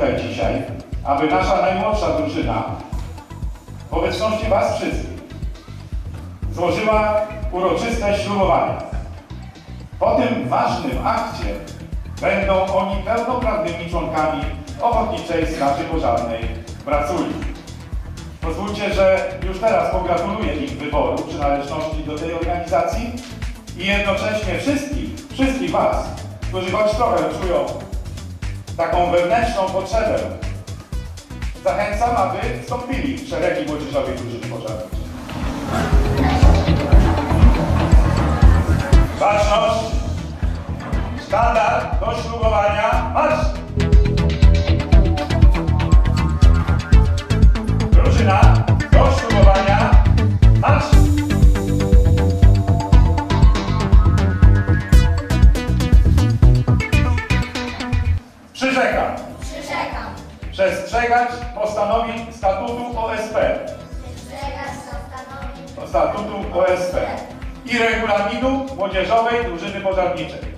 tutaj dzisiaj, aby nasza najmłodsza drużyna w obecności Was wszystkich złożyła uroczyste ślubowanie. Po tym ważnym akcie będą oni pełnoprawnymi członkami Ochotniczej Straży Pożarnej Braculi. Pozwólcie, że już teraz pogratuluję ich wyboru przynależności do tej organizacji i jednocześnie wszystkich, wszystkich Was, którzy choć trochę czują taką wewnętrzną potrzebę, zachęcam, aby wstąpili w szeregi młodzieżowej drużyny pożarniczej. Baczność, sztandar do ślubowania, marsz! Przestrzegać postanowień statutu OSP, Przestrzegać postanowień. Statutu OSP i regulaminu Młodzieżowej Drużyny Pożarniczej.